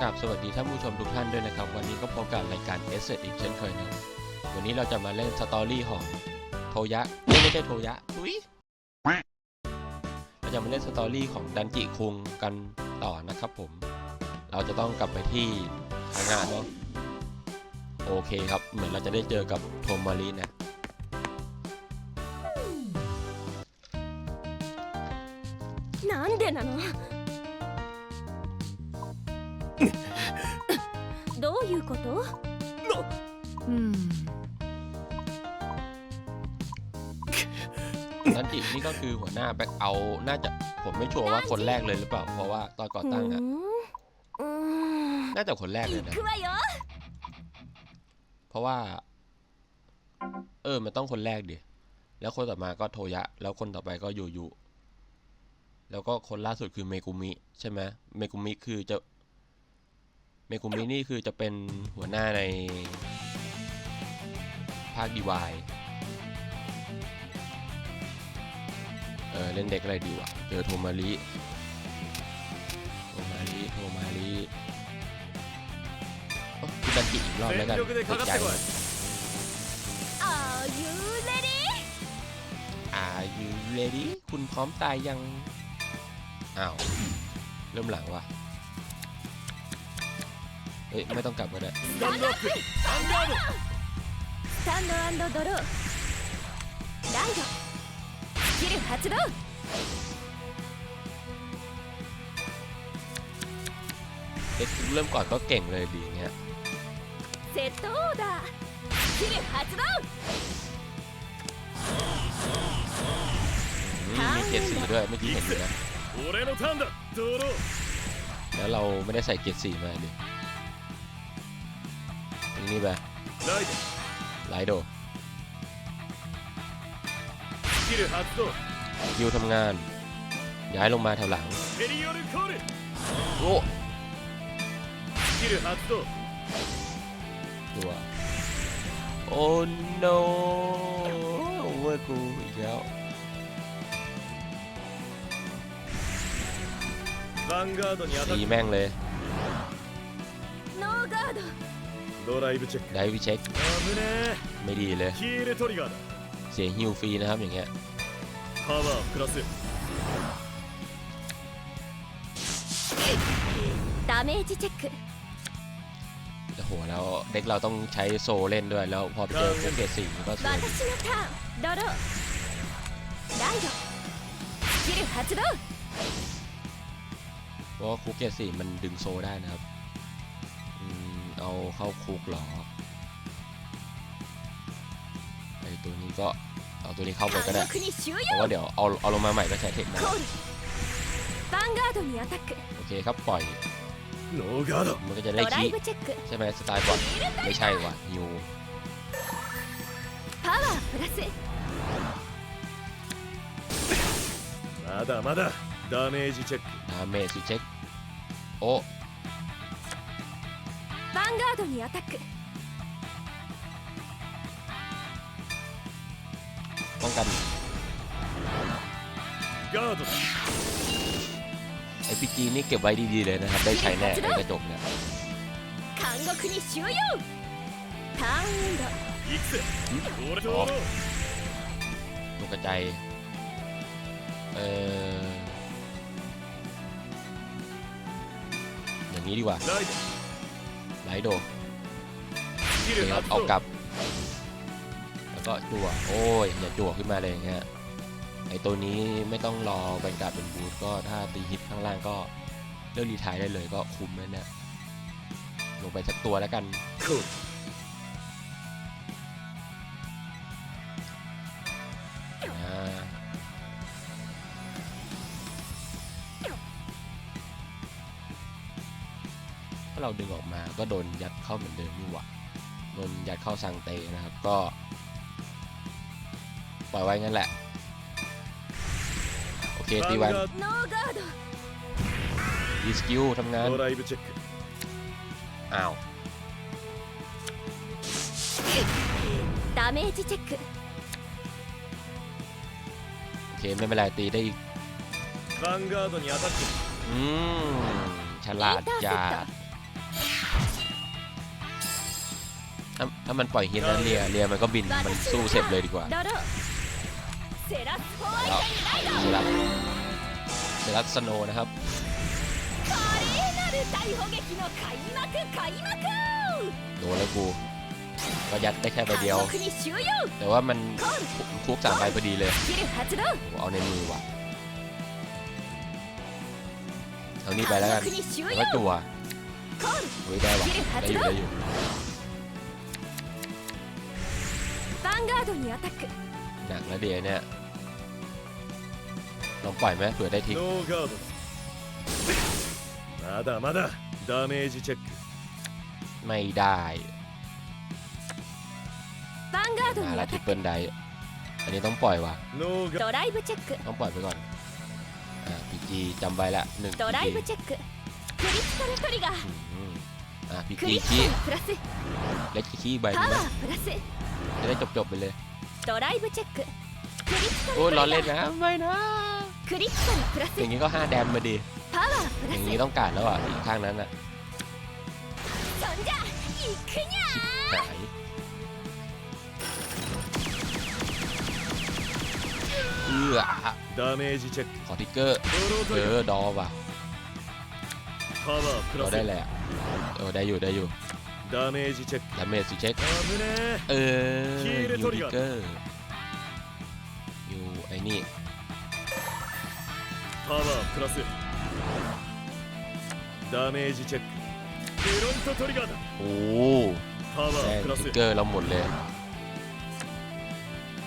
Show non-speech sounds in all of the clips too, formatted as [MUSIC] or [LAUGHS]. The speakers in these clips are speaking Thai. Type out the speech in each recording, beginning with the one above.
กราบสวัสดีท่านผู้ชมทุกท่านด้วยนะครับ วันนี้ก็พบกับรายการเอสเซอีกเช่นเคยนะครับวันนี้เราจะมาเล่นสตอรี่ของโทยะเอ้ยไม่ใช่โทยะทุยเราจะมาเล่นสตอรี่ของดันจิคุงกันต่อนะครับผม เราจะต้องกลับไปที่ทางงานเนาะโอเคครับ เหมือนเราจะได้เจอกับโทมารีนะ なんでなの いうことうん ดันจินี่ก็คือหัวหน้าแบ็คเอาท์น่าจะผมไม่ชัวร์ว่าคนแรกเลยหรือเปล่า เพราะว่าตอนก่อตั้งอะ うーん น่าจะคนแรกเลย 行 นะ くわよ เพราะว่า เออ มันต้องคนแรกดิ แล้วคนต่อมาก็โทยะ แล้วคนต่อไปก็ยูยุ แล้วก็คนล่าสุดคือเมกุมิ ใช่ไหมเมกุมิคือจะ เมกุมินี่คือจะเป็นหัวหน้าในภาคดีวายเออเล่นเด็กอะไรดีวะ เจอโทมาริโทมาริโทมาริคิดบันจิอีกรอบแล้วกันติดใจ Are you ready Are you ready คุณพร้อมตายยัง อ้าว เริ่มหลังว่ะ เอ้ยไม่ต้องกลับก็ได้สตันล็อกสตันดาวสตันดอันดดโร่ライドスキル発動เอ็กซ์เริ่มก่อนก็เก่งเลยดีเงี้ยเซตโตดาสกิล発動มีเกียร์สี่ด้วยไม่ที่เห็นเลยแล้วเราไม่ได้ใส่เกียร์สี่มาดิ นี่ไปไลโดยิวทำงาน ย้ายลงมาแถวหลังโอ้ตัวโอ้โนเว้ยกูอีกแล้วตีแม่งเลย ドドライブチェック ได้วิเช็ค 危ね ไม่ดีเลย えヒールトリガーだ เสียฮิวฟรีนะครับอย่างเงี้ย パワープラスダメージチェック โอ้โหแล้วเด็กเราต้องใช้โซเล่นด้วยแล้วพอไปเจอพวกเกรดสี่มันก็สวย 私のターンドローライドスキル発動 เพราะว่าคุกเกรดสี่มันดึงโซได้นะครับอืม เอาเข้าคุกหรอไอตัวนี้ก็เอาตัวนี้เข้าไปก็ได้เพราะว่าเดี๋ยวเอาเอาลงมาใหม่ก็ใช้เทคได้โอเคครับปล่อยมันก็จะได้คีใช่ไหมสไตล์บอลไม่ใช่ว่ะยูมาดามาดาดาเมจเช็คดาเมจเช็คโอ้ ンガードにアタック ป้องกัน ガードだ ไอพีจีนี่เก็บไว้ดีๆเลยนะครับ ได้ใช้แน่ในกระจกเนี่ย 監獄に収容ターンエンド行くぜ俺とあロー ตกกระจายเอออย่างนี้ดีกว่า ライド ไลโดครับเอากลับ แล้วก็จั่วโอ้ยอย่าจั่วขึ้นมาเลยเงี้ยไอตัวนี้ไม่ต้องรอเป็การเป็นบูทก็ถ้าตีฮิตข้างล่างก็เลือกรีทายได้เลยก็คุ้มแล้วเนี่ยลงไปสักตัวแล้วกัน เราดึงออกมาก็โดนยัดเข้าเหมือนเดิมนี่หว่าโดนยัดเข้าสังเตนะครับก็ ปล่อยไว้งั้นแหละ โอเคตีวันดีสกิลทำงานอ้าวดาเมจเช็คโอเคไม่เป็นไรตีได้อีกอืมฉลาดจัา ถ้าถ้ามันปล่อยเฮินแล้วเรียเรียมันก็บินมันสู้เสร็จเลยดีกว่าแล้วเซรัสเซรัสสโนนะครับโดนแล้วกูก็ยัดได้แค่ใบเดียว แต่ว่ามันทุกสามใบพอดีเลยเอาในมือว่ะเอานี้ไปแล้วกันไว้ตัวเฮ้ยได้ว่ะได้อยู่ได้อยู่ ンガードにアタック หนักแล้วเดียวเนี่ยลองปล่อยไหมเผื่อได้ทิ้ง ノーガードまだまだダメージチェック ไม่ได้ ヴァンガード มา に แล้ ア วทริ タ ป ック เปิลไดอันนี้ต้องปล่อยว่ะ ノーガドライブチェック ต้องปล่อยไปก่อนอ่าพีจีจำไว้ละหนึ่ง ドライ พี ブチェッククリティカルトリガー อ่าพี ク จี リティ ขี้ カルプラス เล็กขี้ใบ パ นี้ ワ นะ ープラス จะได้จบๆไปเลย ドライブチェッククリティカル โอ้ย トリ ล้อ ガ เล่น ー นะไม่นะ クリティカルプラス อย่างนี้ก็5แดมมาดี パワープ อ ラ ย่าง ス นี้ต้องการแล้วอ่ะอีกข้างนั้นอ่ะ そんじゃ行くにゃ หายเอื้อ ダメージチェック ขอทิกเกอร์ ドロート เอ リガ อ ー ดอว่ะ パワープ เรา ラ ได้ ス แหละเออได้อยู่ได้อยู่ ダメージチェック ดาเมจสิเช็ค 危ね เออ คีย์ ยู เรโทริ ทิ กา กเกอร์อยู่ไอ้นี่ えパワープラスダメージチェックフロントトリガーだ โอ้ パワ แดง ープラス ทิกเกอร์เราหมดเลย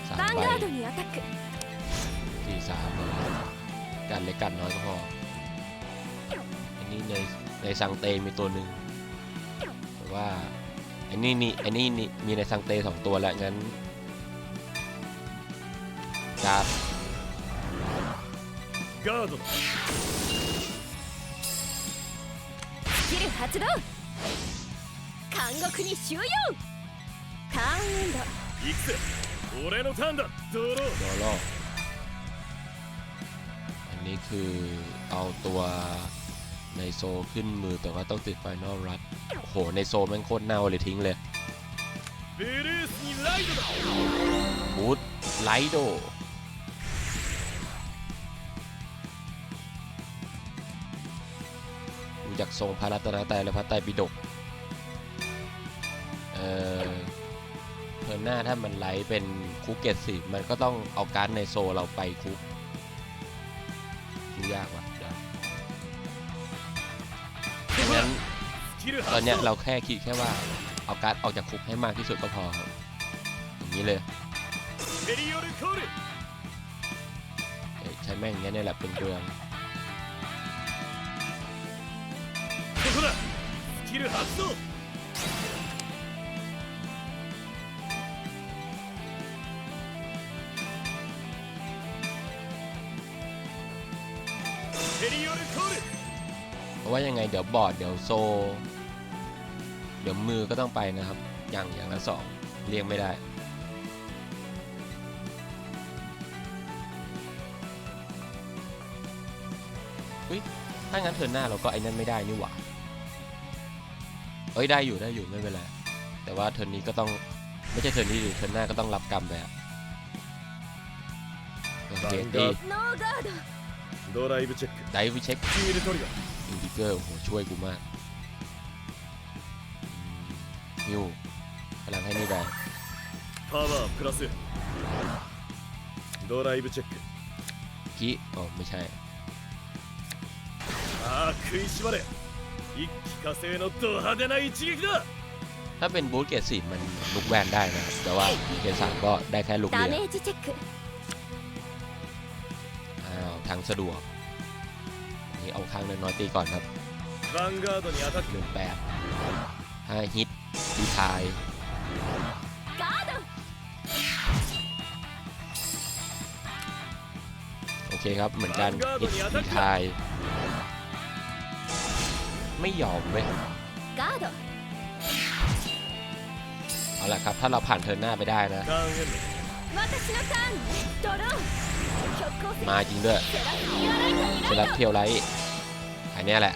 สาม ヴァン ใบ ガードにアタック สี่สามกันเล็กกันน้อยก็พออันนี้ในในซังเตมีตัวหนึ่งแต่ ว่าอันนี้นี่อันนี้นี่มีในซังเตสองตัวแล้วงั้นจับ ガードだスキル発動監獄に収容ターンエンド行くぜ俺のターンだドロー โดโลอันนี้คือเอาตัว ในโซขึ้นมือแต่ว่าต้องติดไฟนอลรัดโหในโซแม่งโคตรเน่าเลยทิ้งเลยบูทไลโดดูจากทรงพาะรัตนตรัยและพระไตปิฎกเอ่อเทอร์หน้าถ้ามันไลเป็นคุกเกตสิมันก็ต้องเอาการในโซเราไปคุกดูยากว่ะ ตอน 発 เนี้ย 動 เราแค่คิดแค่ว่าเอาการ์ดออกจากคุกให้มากที่สุดก็พอครับอย่างนี้เลย ペリオルコール เอ้ยใช้แม่งอย่างเงี้ยเนี่ยแหละเป็นเรือง ここだスキル発動ペリオルコール เพราะ ว่ายังไงเดี๋ยวบอร์ดเดี๋ยวโซ เดี๋ยวมือก็ต้องไปนะครับ อย่างอย่างละสองเรียงไม่ได้ อุ้ยถ้างั้นเทินหน้าเราก็ไอ้นั่นไม่ได้นี่หว่า เอ้ยได้อยู่ได้อยู่ไม่เป็นไร แต่ว่าเทินนี้ก็ต้องไม่ใช่เทินนี้ดิเทินหน้าก็ต้องรับกรรมไปอะเดนดี้ดライブチェックだいぶチェックフィールト กอร์โอ้โหช่วยกูมากฮิวพลังให้นี่ได้ パワープラスドライブチェック กิอ๋อไม่ใช่ さあ食いしばれ一気呵成のド派手な一撃だ ถ้าเป็นบูทเกรดสี่มันลุกแวนได้นะครับ แต่ว่าเกรดสามก็ได้แค่ลุก ダ เรี メ ย ージチェック อ้าวทางสะดวกอันนี้ เอาข้างเลน้อยตีก่อนครับตัหนึ่งแปดห้าฮิตดีทายโอเคครับเหมือนกันฮิตดีทายไม่ยอมเว้ยเอาละครับถ้าเราผ่านเทิร์นหน้าไปได้นะ มาจริงด้วยเซรับเที่ยวไรอันนี้แหละ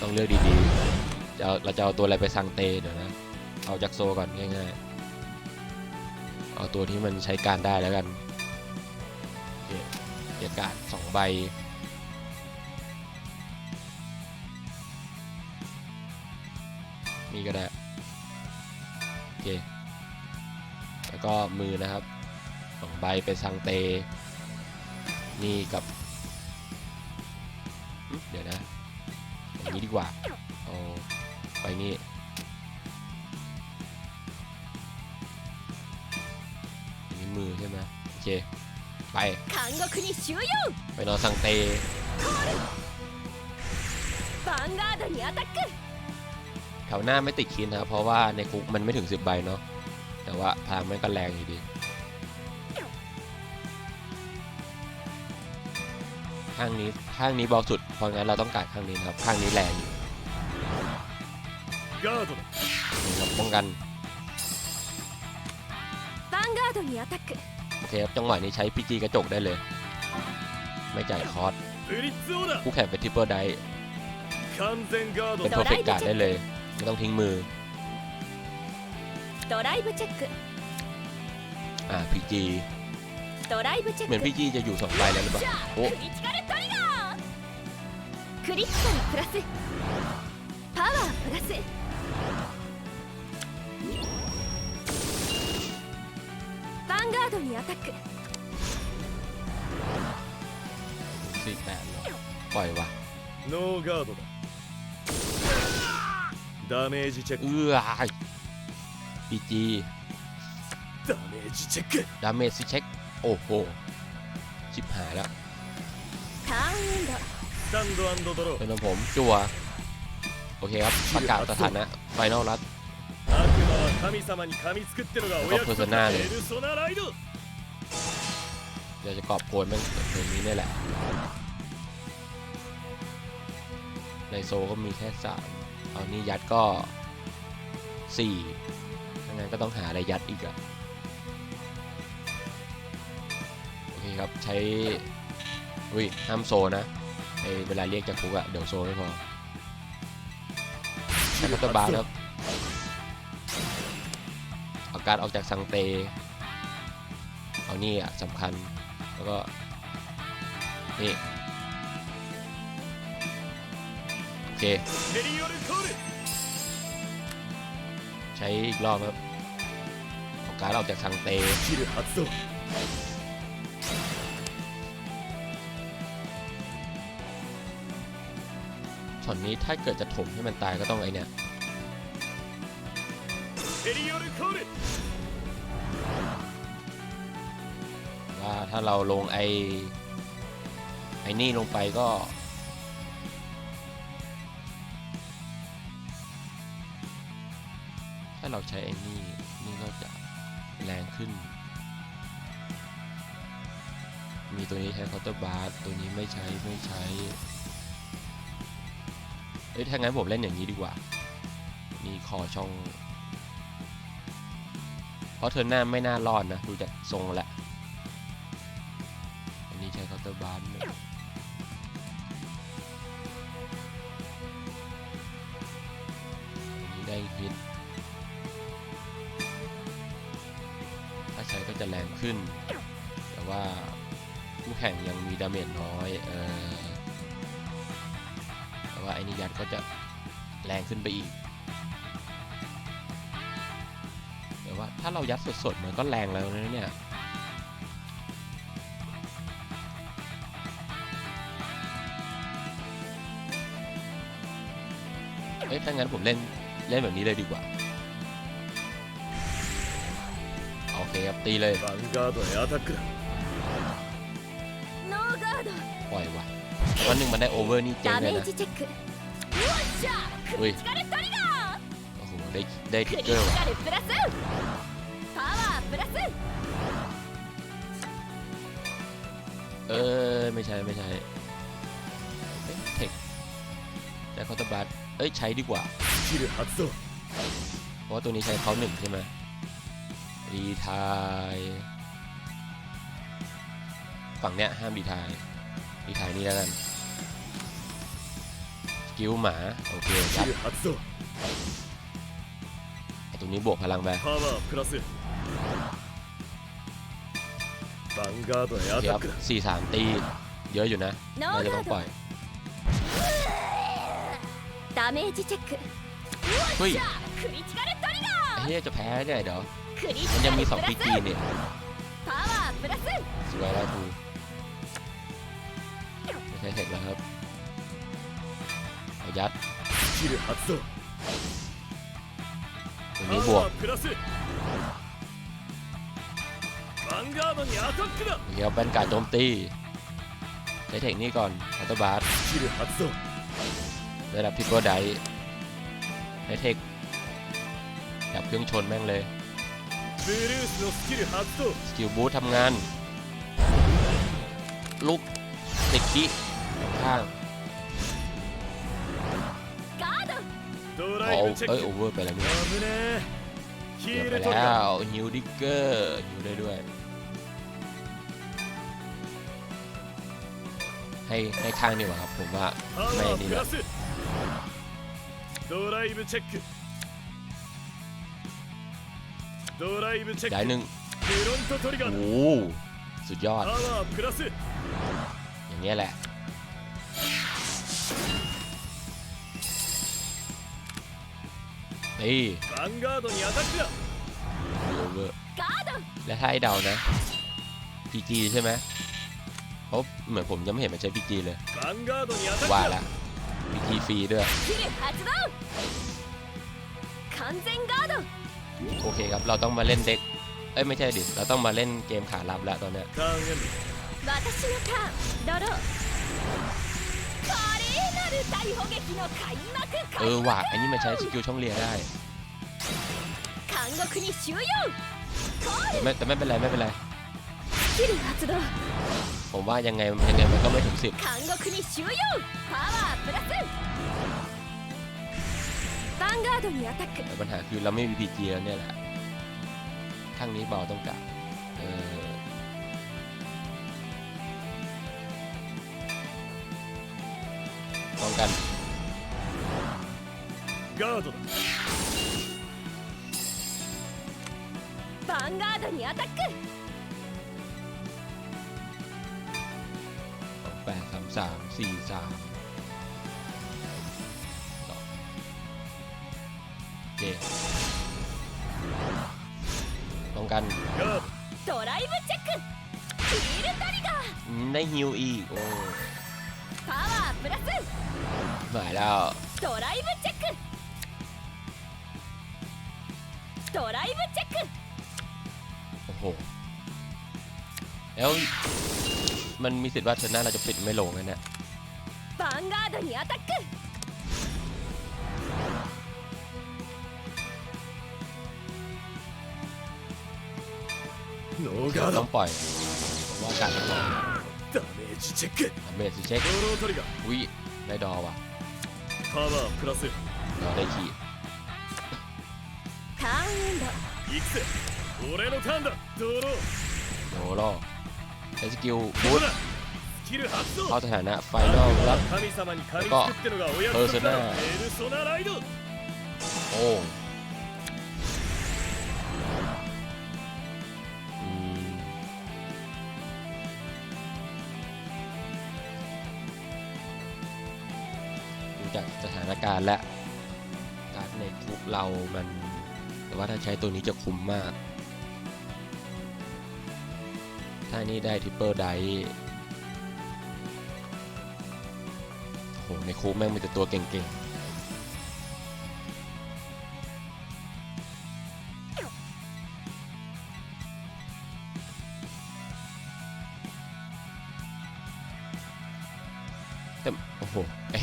ต้องเลือกดีๆจะเราจะเอาตัวอะไรไปสังเตเดี๋ยวนะ เอาจากโซก่อนง่ายๆ เอาตัวที่มันใช้การได้แล้วกันเกียรการสองใบมีก็ได้โอเค ก็มือนะครับสองใบเป็นซังเต นี่กับ เดี๋ยวนะอย่างนี้ดีกว่าโอ้ไปนี่นี่มือใช่ไหมโอเค ไป ไปนอนสังเตแถวหน้าไม่ติดคินนะเพราะว่าในคุกมันไม่ถึง 10 ใบเนาะ แต่ว่าพลังม่นก็แรงอยู่ดีข้างนี้ข้างนี้เบาสุด เพราะงั้นเราต้องการข้างนี้นะครับข้างนี้แรงอยู่ครับป้องกันโอเคครับจังหวะนี้ใช้พีจีกระจกได้เลย ไม่จ่ายคอสคู่แข่งเป็นทิปเปอร์ไดเป็นเพอร์เฟกต์การ์ดได้เลย ไม่ต้องทิ้งมือ ドライブチェック อ่าพีจี ドライブチェ เหมือน ック พีจีจะอยู่สองใบแล้วหรือเปล่า じゃあ おクリティカルトリガークリティカルプラスパワープラスヴァンガードにアタック สี่แปดปล่อยวะ ノーガードだダメージチェック เอื้อ PG ดาเมจเช็คดาเมจเช็คโอ้โห ชิบหายแล้วเป็นของผมจั่วโอเคครับ ประกาศสถานะไฟนอลรัดก็เพอร์ซนาเลยอยาจะกอบโกยมันตรงนี้นี่แหละ ในโซก็มีแค่สามเอานี้ยัดก็สี่ งั้นก็ต้องหาอะไรยัดอีกอะโอเคครับใช้อุ้ยห้ามโซนะไอเวลาเรียกจากคุกอะเดี๋ยวโซไม่พอใช้คัตเตบาร์ครับเอาการออกจากสังเต เอานี่อะสำคัญแล้วก็นี่โอเคใช้อีกรอบครับ การ์ดอจากทางเตช็อตนี้ถ้าเกิดจะถมให้มันตายก็ต้องไอเนี่ยว่าถ้าเราลงไอไอนี่ลงไปก็ถ้าเราใช้ไอ้นี่นี่ก็จะ แรงขึ้น มีตัวนี้ใช้คาน์เตอร์บาร์ตัวนี้ไม่ใช้ไม่ใช้ เอ้ยถ้างั้นผมเล่นอย่างนี้ดีกว่า มีคอช่อง เพราะเธอหน้าไม่น่ารอดนะ ดูจากทรงแหล้วอันนี้ใช้คาน์เตอร์บาร์ไหมอันนี้ได้ฮิต จะแรงขึ้น แต่ว่าคู่แข่งยังมีดาเมจน้อยเออแต่ว่าไอ้นี่ยัดก็จะแรงขึ้นไปอีก แต่ว่าถ้าเรายัดสดๆมันก็แรงแล้วนะเนี่ยเอ้ยถ้างั้นผมเล่น เล่นแบบนี้เลยดีกว่า ตีเลย ヴァンガードへアタックだノーガード ปล่อยว่ะวันหนึ่งมันได้โอเวอร์นี่เจ๊ง ダ เลย メー นะ ジチェックよっしゃクおいリティカルトリガー โอ้โห ได้ได้ ク ทิ リ ก テ เกอร์ ィ ว่ะ カルプラスパワープラス เออ ไม่ใช่ ไม่ใช่เอ้ยเทคแต่คอร์ตบัตเอ้ย ใช้ดีกว่า キル発動 เพราะว่าตัวนี้ใช้เขาหนึ่งใช่ไหม ดีทายฝั่งเนี้ยห้ามดีทายดีทายนี่แล้วกันกิ้วหมา โอเคครับตัวนี้บวกพลังไปครับสี่สามตี เยอะอยู่นะน่าจะต้องปล่อยเฮ้ยเฮ้ยจะแพ้ได้เดี๋ มันยังมีสองปีกีเนี่ยสวยแล้วกูไม่ใช่เสร็จแล้วครับยัดตรงนี้บวกเดี๋ยวเป็นการโจมตีใช้เทคนี้ก่อนอัตบาร์ระดับพิโกไดใช้เทคดับเครื่องชนแม่งเลย สกิลบูททำงาน ลุกเซคิข้างเอาเอ้ยโอเวอร์ไปแล้วเนี่ยไปแล้วฮิวดิเกอร์ฮิวได้ด้วย ให้ให้ข้างดีกว่าครับผมว่าไม่นี่แบบ ได้หนึ่งโอ้สุดยอด อย่างเงี้ยแหละ นี่เวอร์และถ้าให้เดานะพีจีใช่ไหมเขาเหมือนผมยังไม่เห็นมันใช้พีจีเลย ว่าละพีจีฟรีด้วย完全ガード โอเคครับ เราต้องมาเล่นเด็ก เอ้ยไม่ใช่ดิ เราต้องมาเล่นเกมขารับแล้วตอนเนี้ยเออว่ะอันนี้มาใช้สกิลช่องเลียได้แต่ไม่เป็นไรไม่เป็นไร ผมว่ายังไงยังไงมันก็ไม่ถึงสิบ แต่ปัญหาคือเราไม่มี PG แล้วเนี่ยแหละ ข้างนี้เบาต้องกะเออป้องกัน ガードだヴァンガードにアタックสองแปดสามสามสี่สาม ันได้ฮิวอีกโอ้วดรหมายแล้วโอ้โหแล้วมันมีสิทธิ์ว่าเธอหน้าเราจะปิดไม่ลงนะเนี่ยบังกาเดียตะกุ ต้ ド องปล่อยผมว่าการต้องลอง ダメージチェック เบสเช็ค ドロートリガー วิได้ดอว่ะ パワープラス ดอได้ขีด ターンエンド行くぜ俺のターンだドロー โดรอใช้สกิล こ บู こ ท だスキル発動 เข้าสถานะไฟนอลแล้ว 神様に噛みつくってのがお約束だろペペルソナライド โอ้อื จากสถานการณ์และการในคุกเรามัน แต่ว่าถ้าใช้ตัวนี้จะคุ้มมาก ถ้านี่ได้ทริปเปิลไดโหในคุกแม่งมีแต่ตัวเก่งๆ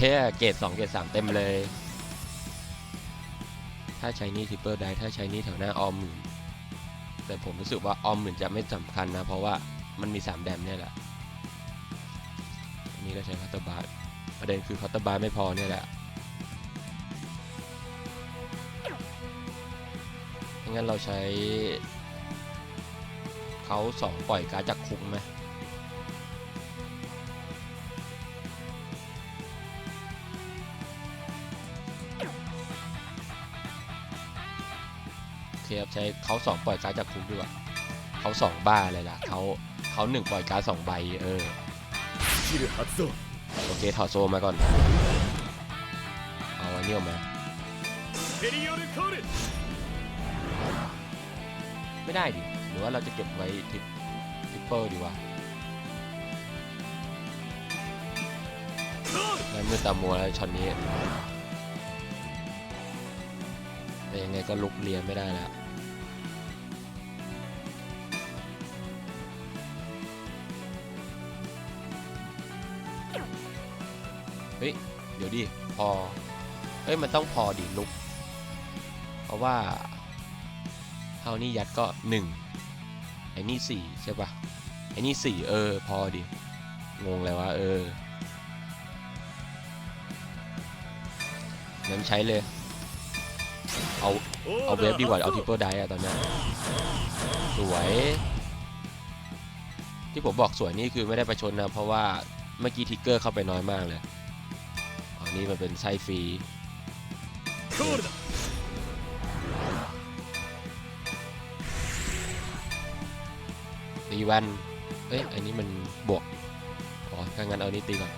ยเกรดสองเกรดสามเต็มเลย ถ้าใช้นี่ทิปเปิลได้ถ้าใช้นี่แถวหน้าออมหมื่นแต่ผมรู้สึกว่าออมหมื่นจะไม่สำคัญนะ เพราะว่ามันมีสามแดมเนี่ยแหละนนี้ก็ใช้คัตเตอร์บาร์ประเด็นคือคัตเตอร์บาร์ไม่พอเนี่ยแหละงั้นเราใช้เขาสองปล่อยการจากคุกไหม ครับใช้เขาสองปล่อยการ์ดจากคุกดีกว่าเขาสองบ้าอะไล่ะเขาเขาหนึ่งปล่อยการ์ดสองใบเออโอเคถอดโซมาก่อนเอาอันนี้ออกมาไม่ได้ดิหรือว่าเราจะเก็บไว้ทิปทิปเปอร์ดีว่าแล้วมือตามัวแล้วช็อตนี้แต่ยังไงก็ลุกเลียนไม่ได้แล้ว ดี๋ยวดิพอเอ้ยมันต้องพอดิลุก เพราะว่าเท่านี้ยัดก็หนึ่งไอ้นี่สี่ใช่ปะไอ้นี่สี่เออพอดิงงเลยว่าเอองั้นใช้เลย เอาเอาเวฟดีกว่าเอาทิปเปิลไดอะตอนนี้สวย ที่ผมบอกสวยนี่คือไม่ได้ประชนนะ เพราะว่าเมื่อกี้ทิกเกอร์เข้าไปน้อยมากเลย นี่มันเป็นไส้ฟรีตีวันเอ้ยอันนี้มันบวก อ๋อถ้างั้นเอานี้ตีก่อน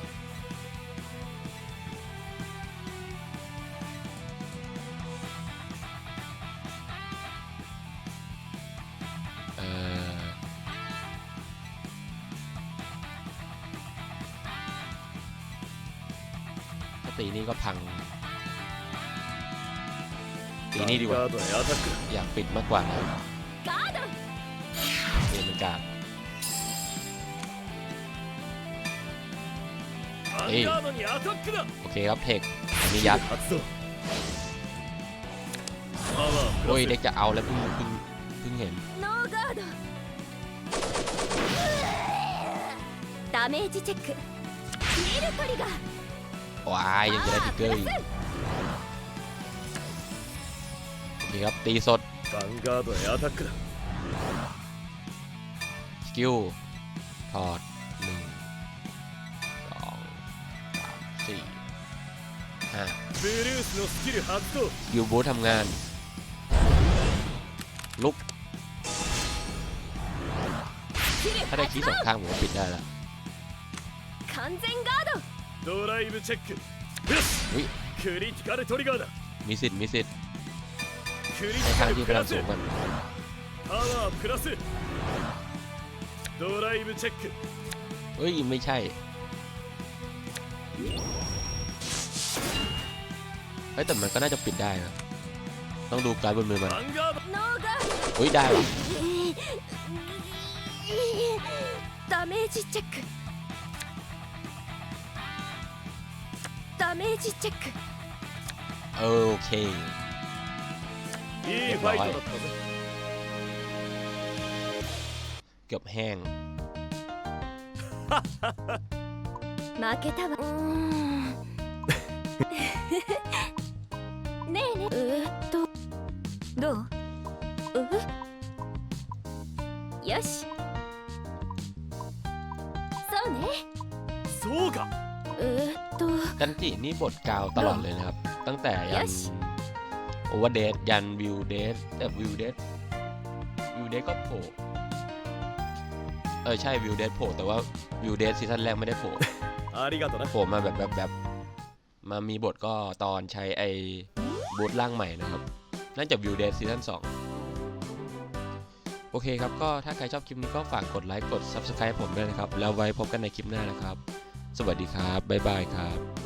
นี่ก็พัง ตีนี่ดีกว่า ガードへアタック อยากปิดมากกว่านะ ガード เกมมันกาด だアンガードにアタックだ โอเคครับเทคอันนี้ยัด 発動パワープ โอ้ย ラ เด็กจะเอาแล้วเพิ่งเพิ่งเพิ่งเห็น ノーガードダメージチェックミルトリガー ว้ายยังจะได้ทิกเกอร์อีกโอเคครับตีสดสกิลถอดหนึ่งสองสามสี่ห้าสกิลบูททำงาน ลุก ถ้าได้คีสองข้างผมก็ปิดได้แล้ว完全ガードドライブチェックよしอุ๊ย クリティカルトリガーだ มีสิทธิ์มีสิทธิ์ クリ ใน ティ ข้า カ ง ル ที่ プ พลั ラ ง ス สูงกัน パワープラスドライブチェック เอ้ย ไม่ใช่ เฮ้ย แต่มันก็น่าจะปิดได้นะ ต้องดูการดบนมือมัน ヴァンガードノーガー เฮ้ย ได้ว่ะ ドダメージチェック ダメージチェック โอเค いいファイトだったぜ เกือบแห้ง [LAUGHS] 負けたわう[LAUGHS] ーんねえねええーっとどううよし จันจินี่บทกาวตลอดเลยนะครับ ตั้งแต่ยันโอเวอร์เดทยันวิวเดทแต่วิวเดทวิวเดทก็โผล่เออใช่วิวเดทโผล่แต่ว่าวิวเดทซีซั่นแรกไม่ได้โผล่โผล่มาแบบแบบแบบมามีบทก็ตอนใช้ไอ้บทร่างใหม่นะครับน่าจะวิวเดทซีซั่นสองโอเคครับ ก็ถ้าใครชอบคลิปนี้ก็ฝากกดไลค์กด Subscribe ผมด้วยนะครับ แล้วไว้พบกันในคลิปหน้านะครับ สวัสดีครับ บ๊ายบายครับ